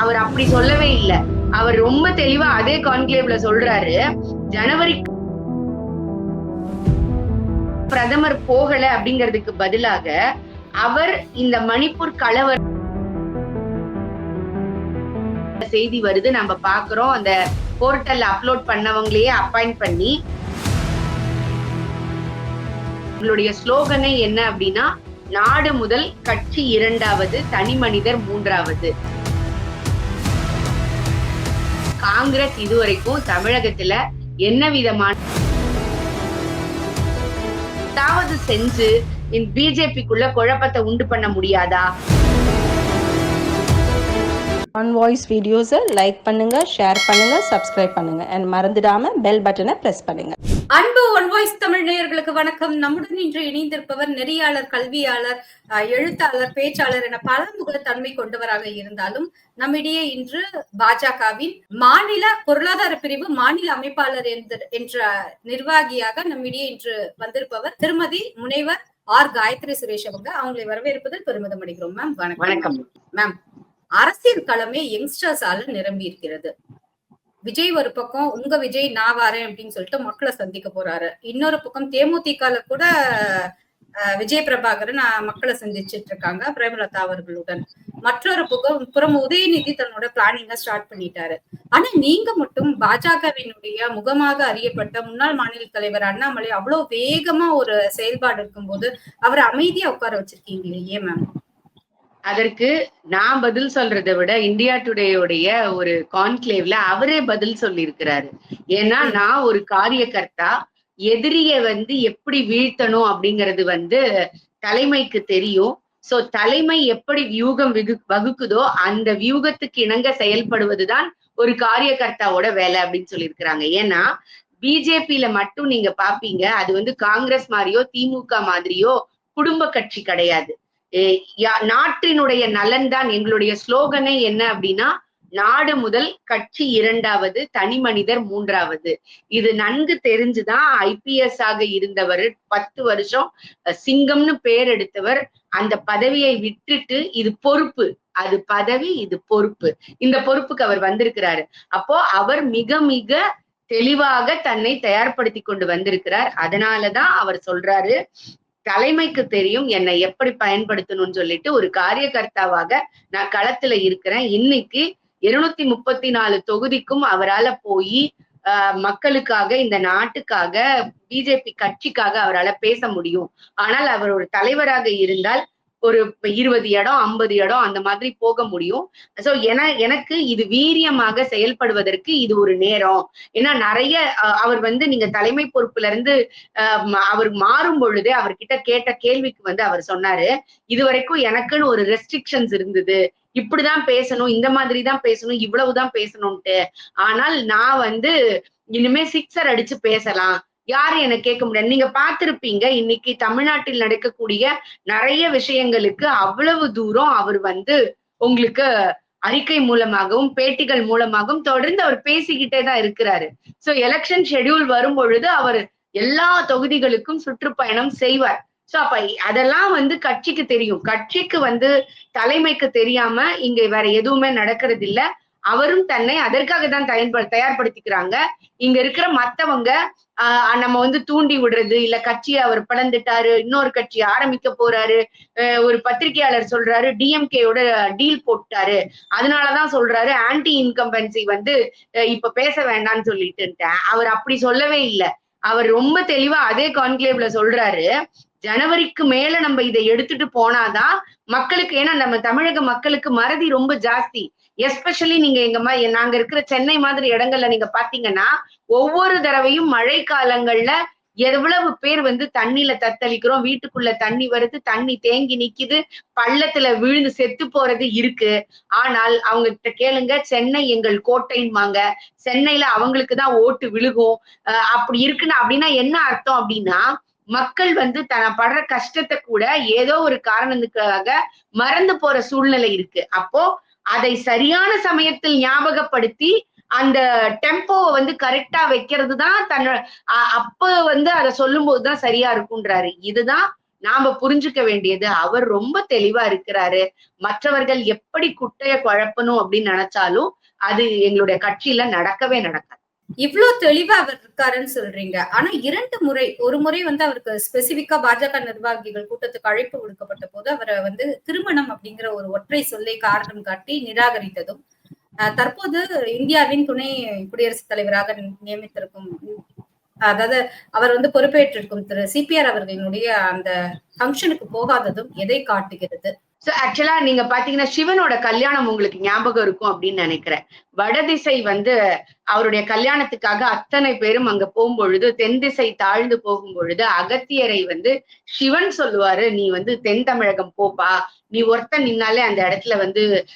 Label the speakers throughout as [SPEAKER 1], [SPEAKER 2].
[SPEAKER 1] அவர் அப்படி சொல்லவே இல்ல. அவர் ரொம்ப தெளிவா அதே கான்க்ளேவ்ல சொல்றாரு ஜனவரி பிரதமர் போகல அப்படிங்கிறதுக்கு பதிலாக அவர் இந்த மணிப்பூர் கலவர செய்தி வருது. நம்ம பாக்குறோம். அந்த போர்ட்டல்ல அப்லோட் பண்ணவங்களையே அப்பாயிண்ட் பண்ணி உங்களுடைய ஸ்லோகனே என்ன அப்படின்னா நாடு முதல் கட்சி இரண்டாவது தனி மனிதர் மூன்றாவது. காங்கிரஸ் இதுவரைக்கும் தமிழகத்துல என்ன விதமான ஏதாவது செஞ்சு பிஜேபிக்குள்ள குழப்பத்தை உண்டு பண்ண முடியாதா?
[SPEAKER 2] ஆன் வாய்ஸ் வீடியோஸை லைக் பண்ணுங்க ஷேர் பண்ணுங்க சப்ஸ்கிரைப் பண்ணுங்க. அண்ட் மறந்துடாம பெல் பட்டனை பிரஸ் பண்ணுங்க.
[SPEAKER 3] அன்பு ஒன் வாய்ஸ் தமிழ் நேயர்களுக்கு வணக்கம். நம்முடன் இன்று இணைந்திருப்பவர் நெறியாளர் கல்வியாளர் எழுத்தாளர் பேச்சாளர் என பலமுக தன்மை கொண்டவராக இருந்தாலும் நம்மிடையே இன்று பாஜகவின் மாநில பொருளாதார பிரிவு மாநில அமைப்பாளர் என்ற- என்ற நிர்வாகியாக நம்மிடையே இன்று வந்திருப்பவர் திருமதி முனைவர் ஆர் காயத்ரி சுரேஷ் அவங்க. அவங்களை வரவேற்பதில் பெருமிதம் அடைகிறோம். மேம் வணக்கம்.
[SPEAKER 1] வணக்கம்.
[SPEAKER 3] மேம் அரசியல் களமே யங்ஸ்டர்ஸால நிரம்பி இருக்கிறது. விஜய் ஒரு பக்கம் உங்க விஜய் நான் வரேன் அப்படின்னு சொல்லிட்டு மக்களை சந்திக்க போறாரு. இன்னொரு பக்கம் தேமுதிகல கூட விஜய் பிரபாகரன் மக்களை சந்திச்சிட்டு இருக்காங்க பிரேமலதா அவர்களுடன். மற்றொரு பக்கம் புறம் உதயநிதி தன்னோட பிளானிங்க ஸ்டார்ட் பண்ணிட்டாரு. ஆனா நீங்க மட்டும் பாஜகவினுடைய முகமாக அறியப்பட்ட முன்னாள் மாநில தலைவர் அண்ணாமலை அவ்வளவு வேகமா ஒரு செயல்பாடு இருக்கும்போது அவரை அமைதியா உட்கார வச்சிருக்கீங்களே ஏன் மேம்
[SPEAKER 1] அதற்கு நான் பதில் சொல்றதை விட இந்தியா டுடேயோடைய ஒரு கான்க்ளேவ்ல அவரே பதில் சொல்லியிருக்கிறாரு. ஏன்னா நான் ஒரு காரியகர்த்தா எதிரிய வந்து எப்படி வீழ்த்தணும் அப்படிங்கிறது வந்து தலைமைக்கு தெரியும். சோ தலைமை எப்படி வியூகம் விகு வகுக்குதோ அந்த வியூகத்துக்கு இணங்க செயல்படுவதுதான் ஒரு காரியகர்த்தாவோட வேலை அப்படின்னு சொல்லியிருக்கிறாங்க. ஏன்னா பிஜேபியில மட்டும் நீங்க பாப்பீங்க அது வந்து காங்கிரஸ் மாதிரியோ திமுக மாதிரியோ குடும்ப கட்சி கிடையாது. நாட்டினுடைய நலன் தான் எங்களுடைய ஸ்லோகனே என்ன அப்படின்னா நாடு முதல் கட்சி இரண்டாவது தனி மனிதர் மூன்றாவது. இது நன்கு தெரிஞ்சுதான் ஐபிஎஸ் ஆக இருந்தவர் பத்து வருஷம் சிங்கம்னு பேர் எடுத்தவர் அந்த பதவியை விட்டுட்டு இது பொறுப்பு அது பதவி இது பொறுப்பு. இந்த பொறுப்புக்கு அவர் வந்திருக்கிறாரு. அப்போ அவர் மிக மிக தெளிவாக தன்னை தயார்படுத்தி கொண்டு வந்திருக்கிறார். அதனாலதான் அவர் சொல்றாரு தலைமைக்கு தெரியும் என்னை எப்படி பயன்படுத்தணும்னு சொல்லிட்டு ஒரு காரியகர்த்தாவாக நான் களத்துல இருக்கிறேன். இன்னைக்கு இருநூத்தி முப்பத்தி நாலு தொகுதிக்கும் அவரால போய் மக்களுக்காக இந்த நாட்டுக்காக பிஜேபி கட்சிக்காக அவரால பேச முடியும். ஆனால் அவர் ஒரு தலைவராக இருந்தால் ஒரு இருபது இடம் ஐம்பது இடம் அந்த மாதிரி போக முடியும். சோ என எனக்கு இது வீரியமாக செயல்படுவதற்கு இது ஒரு நேரம். ஏன்னா நிறைய அஹ், அவர் வந்து நீங்க தலைமை பொறுப்புல இருந்து அஹ், அவர் மாறும் பொழுதே அவர்கிட்ட கேட்ட கேள்விக்கு வந்து அவர் சொன்னாரு இது வரைக்கும் எனக்குன்னு ஒரு ரெஸ்ட்ரிக்ஷன்ஸ் இருந்தது. இப்படிதான் பேசணும் இந்த மாதிரி தான் பேசணும் இவ்வளவுதான் பேசணும்ட்டு. ஆனால் நான் வந்து இனிமே சிக்ஸர் அடிச்சு பேசலாம். யாரும் என கேட்க முடியாது. நீங்க பார்த்திருப்பீங்க இன்னைக்கு தமிழ்நாட்டில் நடக்கக்கூடிய நிறைய விஷயங்களுக்கு அவ்வளவு தூரம் அவர் வந்து உங்களுக்கு அறிக்கை மூலமாகவும் பேட்டிகள் மூலமாகவும் தொடர்ந்து அவர் பேசிக்கிட்டே தான் இருக்கிறாரு. சோ எலெக்ஷன் ஷெட்யூல் வரும் பொழுது அவர் எல்லா தொகுதிகளுக்கும் சுற்றுப்பயணம் செய்வார். சோ அப்ப அதெல்லாம் வந்து கட்சிக்கு தெரியும். கட்சிக்கு வந்து தலைமைக்கு தெரியாம இங்க வேற எதுவுமே நடக்கிறது இல்ல அவரும் தன்னை அதற்காக தான் தயார்ப- தயார்படுத்திக்கிறாங்க. இங்க இருக்கிற மத்தவங்க ஆஹ் நம்ம வந்து தூண்டி விடுறது இல்ல கட்சியை அவர் பிளந்துட்டாரு இன்னொரு கட்சி ஆரம்பிக்க போறாரு அஹ் ஒரு பத்திரிகையாளர் சொல்றாரு டிஎம்கேயோட டீல் போட்டாரு. அதனாலதான் சொல்றாரு ஆன்டி இன்கம்பன்சி வந்து அஹ் இப்ப பேச வேண்டாம்னு சொல்லிட்டு அவர் அப்படி சொல்லவே இல்லை. அவர் ரொம்ப தெளிவா அதே கான்க்ளேவ்ல சொல்றாரு ஜனவரிக்கு மேல நம்ம இதை எடுத்துட்டு போனாதான் மக்களுக்கு ஏன்னா நம்ம தமிழக மக்களுக்கு மறதி ரொம்ப ஜாஸ்தி. எஸ்பெஷலி நீங்க எங்க மா நாங்க இருக்கிற சென்னை மாதிரி இடங்கள்ல நீங்க பாத்தீங்கன்னா ஒவ்வொரு தடவையும் மழை காலங்கள்ல எவ்வளவு பேர் வந்து தண்ணியில தத்தளிக்கிறோம் வீட்டுக்குள்ள தண்ணி வருது தண்ணி தேங்கி நிக்குது பள்ளத்துல விழுந்து செத்து போறது இருக்கு. ஆனால் அவங்க கிட்ட கேளுங்க சென்னை எங்கள் கோட்டைன்பாங்க. சென்னையில அவங்களுக்கு தான் ஓட்டு விழுகும். அஹ் அப்படி இருக்குன்னு அப்படின்னா என்ன அர்த்தம் அப்படின்னா மக்கள் வந்து தன படுற கஷ்டத்தை கூட ஏதோ ஒரு காரணத்துக்காக மறந்து போற சூழ்நிலை இருக்கு. அப்போ அதை சரியான சமயத்தில் ஞாபகப்படுத்தி அந்த டெம்போவை வந்து கரெக்டா வைக்கிறது தான் தன்னோட அப்ப வந்து அதை சொல்லும் போதுதான் சரியா இருக்கும்ன்றாரு. இதுதான் நாம புரிஞ்சுக்க வேண்டியது. அவர் ரொம்ப தெளிவா இருக்கிறாரு. மற்றவர்கள் எப்படி குட்டைய குழப்பணும் அப்படின்னு நினைச்சாலும் அது எங்களுடைய கட்சியில நடக்கவே நடக்காது.
[SPEAKER 3] இவ்வளவு தெளிவா அவர் இருக்காருன்னு சொல்றீங்க. ஆனா இரண்டு முறை ஒரு முறை வந்து அவருக்கு ஸ்பெசிபிக்கா பாஜக நிர்வாகிகள் கூட்டத்துக்கு அழைப்பு விடுக்கப்பட்ட போது அவரை வந்து திருமணம் அப்படிங்கிற ஒரு ஒற்றை சொல்லை காரணம் காட்டி நிராகரித்ததும் தற்போது இந்தியாவின் துணை குடியரசுத் தலைவராக நியமித்திருக்கும் அதாவது அவர் வந்து பொறுப்பேற்றிருக்கும் திரு சிபிஆர் அவர்களினுடைய அந்த ஃபங்க்ஷனுக்கு போகாததும் எதை காட்டுகிறது?
[SPEAKER 1] சோ ஆக்சுவலா நீங்க பாத்தீங்கன்னா சிவனோட கல்யாணம் உங்களுக்கு ஞாபகம் இருக்கும் அப்படின்னு நினைக்கிறேன். வடதிசை வந்து அவருடைய கல்யாணத்துக்காக அத்தனை பேரும் அங்க போகும்பொழுது தென் திசை தாழ்ந்து போகும் பொழுது அகத்தியரை வந்து சிவன் சொல்லுவாரு நீ வந்து தென் தமிழகம் போப்பா. நீ ஒருத்தன் நின்னாலே அந்த இடத்துல வந்து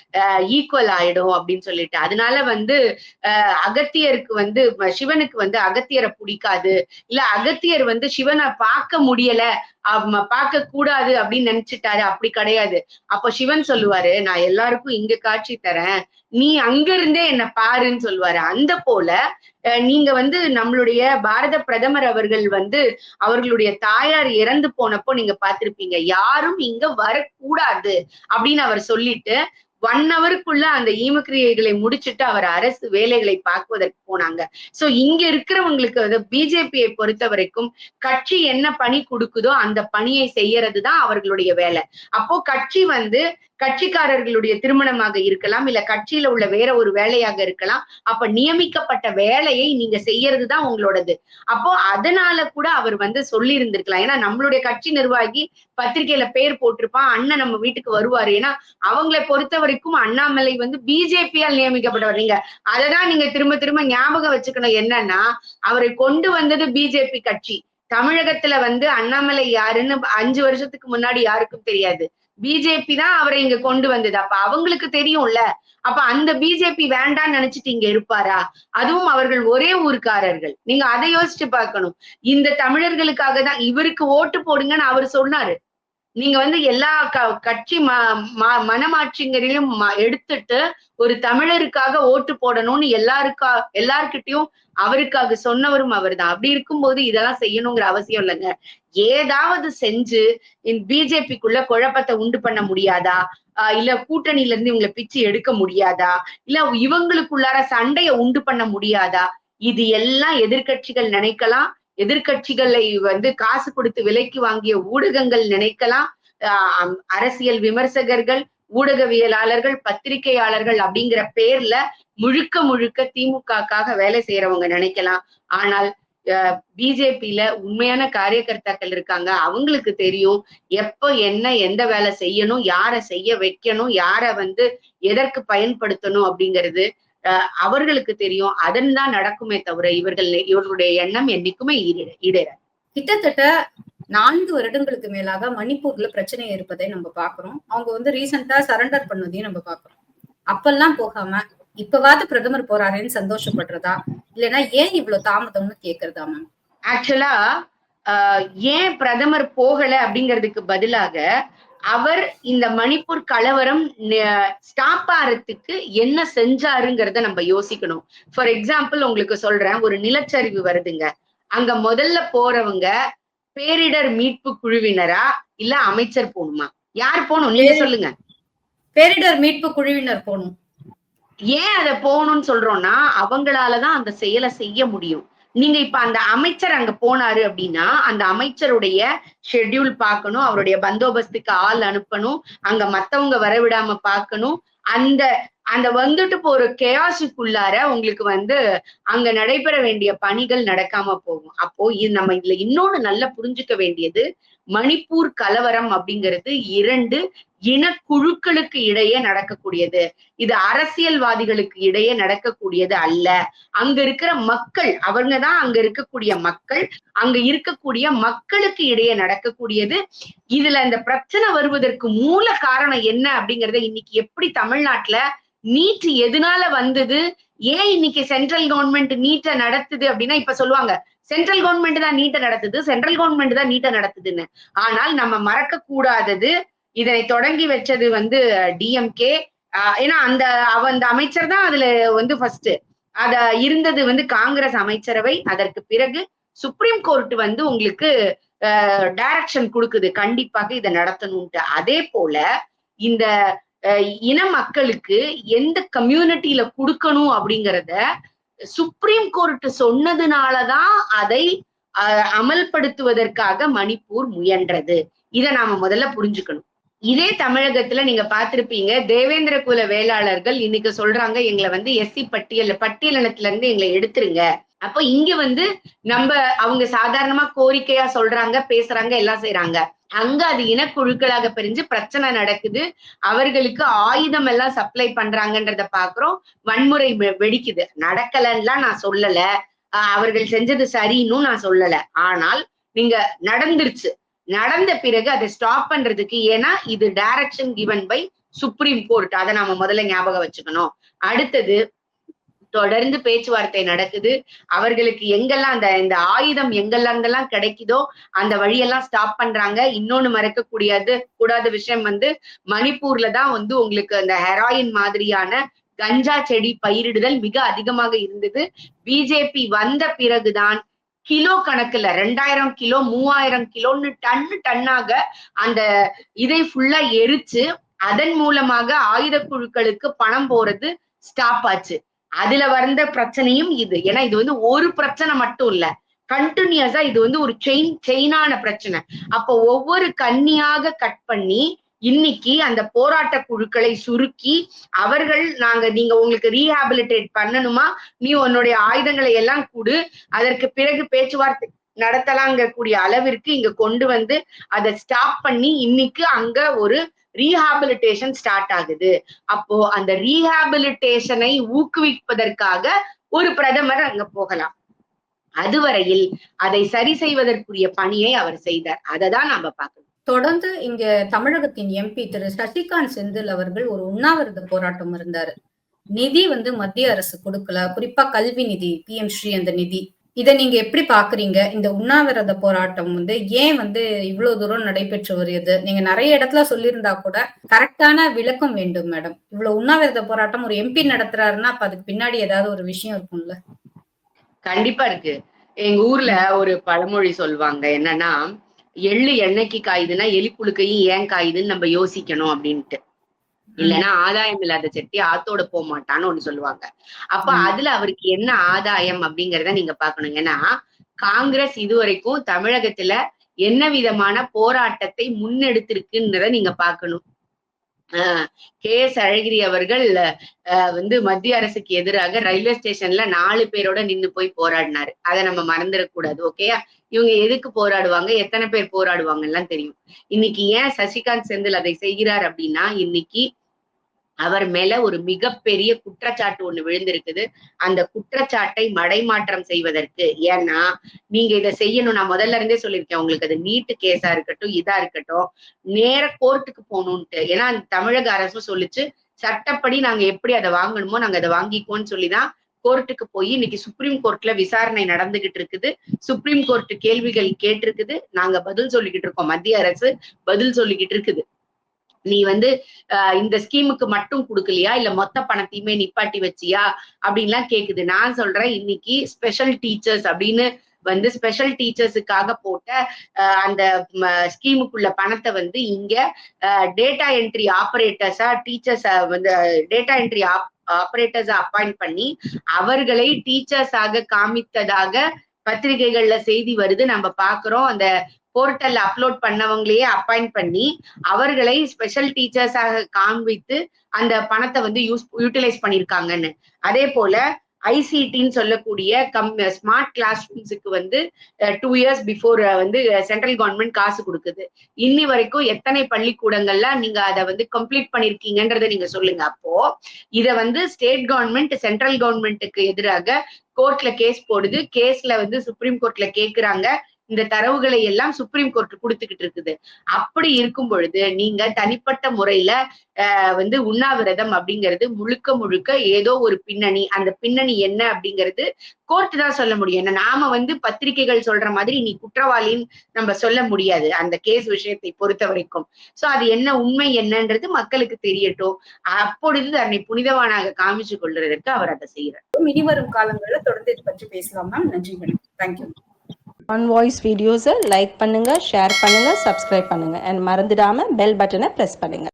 [SPEAKER 1] ஈக்குவல் ஆயிடும் அப்படின்னு சொல்லிட்டு. அதனால வந்து அஹ், அகத்தியருக்கு வந்து சிவனுக்கு வந்து அகத்தியரை பிடிக்காது. இல்ல அகத்தியர் வந்து சிவனை பார்க்க முடியல அவ- பார்க்க கூடாது அப்படின்னு நினைச்சிட்டாரு. அப்படி கிடையாது. அப்ப சிவன் சொல்லுவாரு நான் எல்லாருக்கும் இங்க காட்சி தரேன். நீ அங்க இருந்தே என்ன பாருன்னு சொல்லுவாரு. அந்த போல நீங்க வந்து நம்மளுடைய பாரத பிரதமர் அவர்கள் வந்து அவர்களுடைய தாயார் இறந்து போனப்போ நீங்க பார்த்திருப்பீங்க. யாரும் இங்க வரக்கூடாது அப்படின்னு அவர் சொல்லிட்டு ஒன் ஹவருக்குள்ள அந்த ஈமக்கிரியைகளை முடிச்சுட்டு அவர் அரசு வேலைகளை பார்க்குவதற்கு போனாங்க. சோ இங்க இருக்கிறவங்களுக்கு வந்து பிஜேபியை பொறுத்த வரைக்கும் கட்சி என்ன பணி கொடுக்குதோ அந்த பணியை செய்யறதுதான் அவர்களுடைய வேலை. அப்போ கட்சி வந்து கட்சிக்காரர்களுடைய திருமணமாக இருக்கலாம் இல்ல கட்சியில உள்ள வேற ஒரு வேலையாக இருக்கலாம் அப்ப நியமிக்கப்பட்ட வேலையை நீங்க செய்யறதுதான் உங்களோடது. அப்போ அதனால கூட அவர் வந்து சொல்லி இருந்திருக்கலாம் ஏன்னா நம்மளுடைய கட்சி நிர்வாகி பத்திரிகையில பேர் போட்டிருப்பான் அண்ணன் நம்ம வீட்டுக்கு வருவாரு. ஏன்னா அவங்களை பொறுத்த வரைக்கும் அண்ணாமலை வந்து பிஜேபியால் நியமிக்கப்பட்டவர். நீங்க அததான் நீங்க திரும்ப திரும்ப ஞாபகம் வச்சுக்கணும் என்னன்னா அவரை கொண்டு வந்தது பிஜேபி கட்சி. தமிழகத்துல வந்து அண்ணாமலை யாருன்னு அஞ்சு வருஷத்துக்கு முன்னாடி யாருக்கும் தெரியாது. பிஜேபி தான் அவரை இங்க கொண்டு வந்தது. அப்ப அவங்களுக்கு தெரியும்ல. அப்ப அந்த பிஜேபி வேண்டாம்னு நினைச்சிட்டு இங்க இருப்பாரா? அதுவும் அவர்கள் ஒரே ஊர்க்காரர்கள். நீங்க அதை யோசிச்சு பார்க்கணும். இந்த தமிழர்களுக்காக தான் இவருக்கு ஓட்டு போடுங்கன்னு அவர் சொன்னாரு. நீங்க வந்து எல்லா க- கட்சி ம ம- மனமாட்சிங்களையும் ம- எடுத்துட்டு ஒரு தமிழருக்காக ஓட்டு போடணும்னு எல்லாருக்கா எல்லார்கிட்டயும் அவருக்காக சொன்னவரும் அவர்தான். அப்படி இருக்கும்போது இதெல்லாம் செய்யணுங்கிற அவசியம் இல்லைங்க. ஏதாவது செஞ்சு பிஜேபிக்குள்ள குழப்பத்தை உண்டு பண்ண முடியாதா? ஆஹ் இல்ல கூட்டணியில இருந்து இவங்களை பிச்சு எடுக்க முடியாதா? இல்ல இவங்களுக்குள்ளார சண்டையை உண்டு பண்ண முடியாதா? இது எல்லாம் எதிர்கட்சிகள் நினைக்கலாம். எதிர்க்கட்சிகளை வந்து காசு கொடுத்து விலைக்கு வாங்கிய ஊடகங்கள் நினைக்கலாம். ஆஹ் அரசியல் விமர்சகர்கள் ஊடகவியலாளர்கள் பத்திரிகையாளர்கள் அப்படிங்கிற பேர்ல முழுக்க முழுக்க திமுகக்காக வேலை செய்யறவங்க நினைக்கலாம். ஆனால் பிஜேபியில உண்மையான காரியகர்த்தாக்கள் இருக்காங்க. அவங்களுக்கு தெரியும் எப்ப என்ன எந்த வேலை செய்யணும் யாரை செய்ய வைக்கணும் யாரை வந்து எதற்கு பயன்படுத்தணும் அப்படிங்கிறது. அவர்களுக்கு தெரியும். அதன் தான் நடக்குமே தவிர இவர்கள் இவர்களுடைய எண்ணம் என்னைக்குமே ஈடு- ஈடேற.
[SPEAKER 3] கிட்டத்தட்ட நான்கு வருடங்களுக்கு மேலாக மணிப்பூர்ல பிரச்சனை இருப்பதை நம்ம பாக்குறோம். அவங்க வந்து ரீசெண்டா சரண்டர் பண்ணதையும் நம்ம பாக்குறோம். அப்பெல்லாம் போகாம இப்பவாது பிரதமர் போறாரேன்னு சந்தோஷப்படுறதா? இல்லைன்னா ஏன் இவ்வளவு தாமதம்னு கேக்குறதா மேம்
[SPEAKER 1] ஆக்சுவலா ஏன் பிரதமர் போகல அப்படிங்கிறதுக்கு பதிலாக அவர் இந்த மணிப்பூர் கலவரம் ஸ்டாப் ஆறதுக்கு என்ன செஞ்சாருங்கிறத நம்ம யோசிக்கணும். ஃபார் எக்ஸாம்பிள் உங்களுக்கு சொல்றேன் ஒரு நிலச்சரிவு வருதுங்க. அங்க முதல்ல போறவங்க பேரிடர் மீட்பு குழுவினரா இல்ல அமைச்சர் போகணுமா? யார் போகணும்? நீங்க சொல்லுங்க.
[SPEAKER 3] பேரிடர் மீட்பு குழுவினர் போகணும்.
[SPEAKER 1] ஏன் அதை போகணும்னு சொல்றோம்னா அவங்களாலதான் அந்த செயலை செய்ய முடியும். நீங்க இப்ப அந்த அமைச்சர் அங்க போனாரு அப்படின்னா அந்த அமைச்சருடைய ஷெட்யூல் பார்க்கணும் அவருடைய பந்தோபஸ்துக்கு ஆள் அனுப்பணும் அங்க மத்தவங்க வரவிடாம பார்க்கணும். அந்த அந்த வந்துட்டு போற கேயாசுக்குள்ளார உங்களுக்கு வந்து அங்க நடைபெற வேண்டிய பணிகள் நடக்காம போகும். அப்போ இது நம்ம இதுல இன்னொன்னு நல்லா புரிஞ்சுக்க வேண்டியது மணிப்பூர் கலவரம் அப்படிங்கிறது இரண்டு இனக்குழுக்களுக்கு இடையே நடக்கக்கூடியது. இது அரசியல்வாதிகளுக்கு இடையே நடக்கக்கூடியது அல்ல. அங்க இருக்கிற மக்கள் அவங்க தான் அங்க இருக்கக்கூடிய மக்கள் அங்க இருக்கக்கூடிய மக்களுக்கு இடையே நடக்கக்கூடியது. இதுல இந்த பிரச்சனை வருவதற்கு மூல காரணம் என்ன அப்படிங்கறத இன்னைக்கு எப்படி தமிழ்நாட்டுல நீட் எதனால வந்தது? ஏன் இன்னைக்கு சென்ட்ரல் கவர்மெண்ட் நீட்டை நடத்துது அப்படின்னா இப்ப சொல்லுவாங்க சென்ட்ரல் கவர்மெண்ட் தான் நீட்டை நடத்துது சென்ட்ரல் கவர்மெண்ட் தான் நீட்டை நடத்துதுன்னு. ஆனால் நம்ம மறக்க கூடாதது இதனை தொடங்கி வச்சது வந்து டிஎம்கே ஏன்னா அந்த அவ அந்த அமைச்சர் தான் அதுல வந்து ஃபர்ஸ்ட் அத இருந்தது வந்து காங்கிரஸ் அமைச்சரவை. அதற்கு பிறகு சுப்ரீம் கோர்ட் வந்து உங்களுக்கு டைரக்ஷன் கொடுக்குது. கண்டிப்பாக இதை நடத்தணும்ட்டு. அதே போல இந்த இன மக்களுக்கு எந்த கம்யூனிட்டியில கொடுக்கணும் அப்படிங்கறத சுப்ரீம் கோர்ட் சொன்னதுனாலதான் அதை அஹ், அமல்படுத்துவதற்காக மணிப்பூர் முயன்றது. இதை நாம முதல்ல புரிஞ்சுக்கணும். இதே தமிழகத்துல நீங்க பாத்திருப்பீங்க தேவேந்திர குல வேளாளர்கள் இன்னைக்கு சொல்றாங்க எங்களை வந்து எஸ்சி பட்டியல் பட்டியலினத்துல இருந்து எங்களை எடுத்துருங்க. அப்போ இங்க வந்து நம்ம அவங்க சாதாரணமா கோரிக்கையா சொல்றாங்க பேசுறாங்க எல்லாம் செய்யறாங்க அங்க அது இனக்குழுக்களாக பிரிஞ்சு பிரச்சனை நடக்குது. அவர்களுக்கு ஆயுதம் எல்லாம் சப்ளை பண்றாங்கன்றத பாக்குறோம். வன்முறை வெ- வெடிக்குது. நடக்கலன்னுலாம் நான் சொல்லல. அவர்கள் செஞ்சது சரின்னு நான் சொல்லல. ஆனால் நீங்க நடந்துருச்சு. நடந்த பிறகு அதை ஸ்டாப் பண்றதுக்கு ஏன்னா இது direction given by Supreme Court அதை நாம முதல்ல ஞாபகம் வச்சுக்கணும். அடுத்தது தொடர்ந்து பேச்சுவார்த்தை நடக்குது. அவர்களுக்கு எங்கெல்லாம் அந்த இந்த ஆயுதம் எங்கெல்லாம் கிடைக்குதோ அந்த வழியெல்லாம் ஸ்டாப் பண்றாங்க. இன்னொன்னு மறக்க கூடியது கூடாத விஷயம் வந்து மணிப்பூர்ல தான் வந்து உங்களுக்கு அந்த ஹெராயின் மாதிரியான கஞ்சா செடி பயிரிடுதல் மிக அதிகமாக இருந்தது. பிஜேபி வந்த பிறகுதான் கிலோ கணக்குல ரெண்டாயிரம் கிலோ மூவாயிரம் கிலோன்னு டன்னு டன்னாக அந்த இதை ஃபுல்லா எரிச்சு அதன் மூலமாக ஆயுத குழுக்களுக்கு பணம் போறது ஸ்டாப் ஆச்சு. அதுல வந்த பிரச்சனையும் இது. ஏன்னா இது வந்து ஒரு பிரச்சனை மட்டும் இல்ல. கண்டினியூஸா இது வந்து ஒரு செயின் செயினான பிரச்சனை. அப்போ ஒவ்வொரு கன்னியாக கட் பண்ணி இன்னைக்கு அந்த போராட்ட குழுக்களை சுருக்கி அவர்கள் நாங்க நீங்க உங்களுக்கு ரீஹாபிலிட்டேட் பண்ணணுமா? நீ உன்னுடைய ஆயுதங்களை எல்லாம் கொடு. அதற்கு பிறகு பேச்சுவார்த்தை நடத்தலாங்க கூடிய அளவிற்கு இங்க கொண்டு வந்து அதை ஸ்டாப் பண்ணி இன்னைக்கு அங்க ஒரு ரீஹாபிலிட்டேஷன் ஸ்டார்ட் ஆகுது. அப்போ அந்த ரீஹாபிலிட்டேஷனை ஊக்குவிப்பதற்காக ஒரு பிரதமர் அங்க போகலாம். அதுவரையில் அதை சரி செய்வதற்குரிய பணியை அவர் செய்தார். அதை தான் நாம பார்க்கணும்.
[SPEAKER 3] தொடர்ந்து இங்க தமிழகத்தின் எம்பி திரு சசிகாந்த் செந்தில் அவர்கள் ஒரு உண்ணாவிரத போராட்டம் இருந்தாரு. நிதி வந்து மத்திய அரசு கொடுக்கல. குறிப்பா கல்வி நிதி பி எம் ஸ்ரீ அந்த நிதி. இதை நீங்க எப்படி பாக்குறீங்க? இந்த உண்ணாவிரத போராட்டம் வந்து ஏன் வந்து இவ்வளவு தூரம் நடைபெற்று வருகிறது நீங்க நிறைய இடத்துல சொல்லியிருந்தா கூட கரெக்டான விளக்கம் வேண்டும் மேடம். இவ்வளவு உண்ணாவிரத போராட்டம் ஒரு எம்பி நடத்துறாருன்னா அப்ப அதுக்கு பின்னாடி ஏதாவது ஒரு விஷயம் இருக்கும்ல?
[SPEAKER 1] கண்டிப்பா இருக்கு. எங்க ஊர்ல ஒரு பழமொழி சொல்லுவாங்க. என்னன்னா எள்ளு எண்ணெய்க்கு காயுதுன்னா எலி புழுக்கையும் ஏன் காயுதுன்னு நம்ம யோசிக்கணும் அப்படின்ட்டு. இல்லைன்னா ஆதாயம் இல்லாத செட்டி ஆத்தோட போக மாட்டான்னு ஒண்ணு சொல்லுவாங்க. அப்ப. அதுல அவருக்கு என்ன ஆதாயம் அப்படிங்கறத நீங்க பாக்கணும் ஏன்னா காங்கிரஸ் இதுவரைக்கும் தமிழகத்துல என்ன விதமான போராட்டத்தை முன்னெடுத்திருக்குன்றத நீங்க பாக்கணும் கே எஸ் அழகிரி அவர்கள் வந்து மத்திய அரசுக்கு எதிராக ரயில்வே ஸ்டேஷன்ல நாலு பேரோட நின்னு போய் போராடினாரு. அதை நம்ம மறந்துடக்கூடாது ஓகேயா இவங்க எதுக்கு போராடுவாங்க? எத்தனை பேர் போராடுவாங்க எல்லாம் தெரியும். இன்னைக்கு ஏன் சசிகாந்த் செந்தில் அதை செய்கிறார் அப்படின்னா இன்னைக்கு அவர் மேல ஒரு மிகப்பெரிய குற்றச்சாட்டு ஒண்ணு விழுந்திருக்குது. அந்த குற்றச்சாட்டை மடைமாற்றம் செய்வதற்கு. ஏன்னா நீங்க இதை செய்யணும். நான் முதல்ல இருந்தே சொல்லியிருக்கேன். உங்களுக்கு அது நீட்டு கேஸா இருக்கட்டும் இதா இருக்கட்டும். நேர கோர்ட்டுக்கு போகணும்ட்டு ஏன்னா அந்த தமிழக அரசும் சொல்லிச்சு சட்டப்படி நாங்க எப்படி அதை வாங்கணுமோ நாங்க அதை வாங்கிக்குவோம்னு சொல்லிதான் கோர்ட்டுக்கு போய் இன்னைக்கு சுப்ரீம் கோர்ட்ல விசாரணை நடந்துகிட்டு இருக்குது. சுப்ரீம் கோர்ட் கேள்விகள் கேட்டிருக்குது. நாங்க பதில் சொல்லிக்கிட்டு இருக்கோம். மத்திய அரசு பதில் சொல்லிக்கிட்டு இருக்குது. நீ வந்து ஆஹ் இந்த ஸ்கீமுக்கு மட்டும் கொடுக்கலையா? இல்ல மொத்த பணத்தையுமே நிப்பாட்டி வச்சியா? அப்படின்லாம் கேக்குது. நான் சொல்றேன் இன்னைக்கு ஸ்பெஷல் டீச்சர்ஸ் அப்படின்னு வந்து ஸ்பெஷல் டீச்சர்ஸுக்காக போட்ட ஆஹ் அந்த ஸ்கீமுக்குள்ள பணத்தை வந்து இங்க டேட்டா என்ட்ரி ஆபரேட்டர்ஸா டீச்சர்ஸ் வந்து டேட்டா என்ட்ரி ஆபரேட்டர்ஸா அப்பாயிண்ட் பண்ணி அவர்களை டீச்சர்ஸாக காமித்ததாக பத்திரிகைகள்ல செய்தி வருது. நம்ம பாக்குறோம். அந்த போர்ட்டல்ல அப்லோட் பண்ணவங்களையே அப்பாயிண்ட் பண்ணி அவர்களை ஸ்பெஷல் டீச்சர்ஸாக காண்பித்து அந்த பணத்தை வந்து யூஸ் யூட்டிலைஸ் பண்ணியிருக்காங்கன்னு அதே போல ஐசிடின்னு சொல்லக்கூடிய கம் ஸ்மார்ட் கிளாஸ் ரூம்ஸுக்கு வந்து டூ இயர்ஸ் பிஃபோர் வந்து சென்ட்ரல் கவர்மெண்ட் காசு கொடுக்குது. இன்னி வரைக்கும் எத்தனை பள்ளிக்கூடங்கள்ல நீங்க அதை வந்து கம்ப்ளீட் பண்ணிருக்கீங்கன்றத நீங்க சொல்லுங்க. அப்போ இதை வந்து ஸ்டேட் கவர்மெண்ட் சென்ட்ரல் கவர்மெண்ட்டுக்கு எதிராக கோர்ட்ல கேஸ் போடுது. கேஸ்ல வந்து சுப்ரீம் கோர்ட்ல கேக்குறாங்க. இந்த தரவுகளை எல்லாம் சுப்ரீம் கோர்ட் கொடுத்துக்கிட்டு இருக்குது. அப்படி இருக்கும் பொழுது நீங்க தனிப்பட்ட முறையில வந்து உண்ணாவிரதம் அப்படிங்கிறது முழுக்க முழுக்க ஏதோ ஒரு பின்னணி அந்த பின்னணி என்ன அப்படிங்கிறது கோர்ட் தான் சொல்ல முடியும். ஏன்னா நாம வந்து பத்திரிகைகள் சொல்ற மாதிரி நீ குற்றவாளின்னு நம்ம சொல்ல முடியாது. அந்த கேஸ் விஷயத்தை பொறுத்த வரைக்கும். சோ அது என்ன உண்மை என்னன்றது மக்களுக்கு தெரியட்டும். அப்பொழுது தன்னை புனிதவானாக காமிச்சு கொள்றதற்கு அவர் அதை செய்யறார்
[SPEAKER 3] மினி வரும் காலங்கள்ல தொடர்ந்து இது பற்றி பேசலாம். மேம் நன்றி madam. Thank you
[SPEAKER 2] on voice வீடியோஸை லைக் பண்ணுங்கள் ஷேர் பண்ணுங்கள் சப்ஸ்கிரைப் பண்ணுங்கள் அண்ட் மறந்துடாமல் பெல் பட்டனை ப்ரெஸ் பண்ணுங்கள்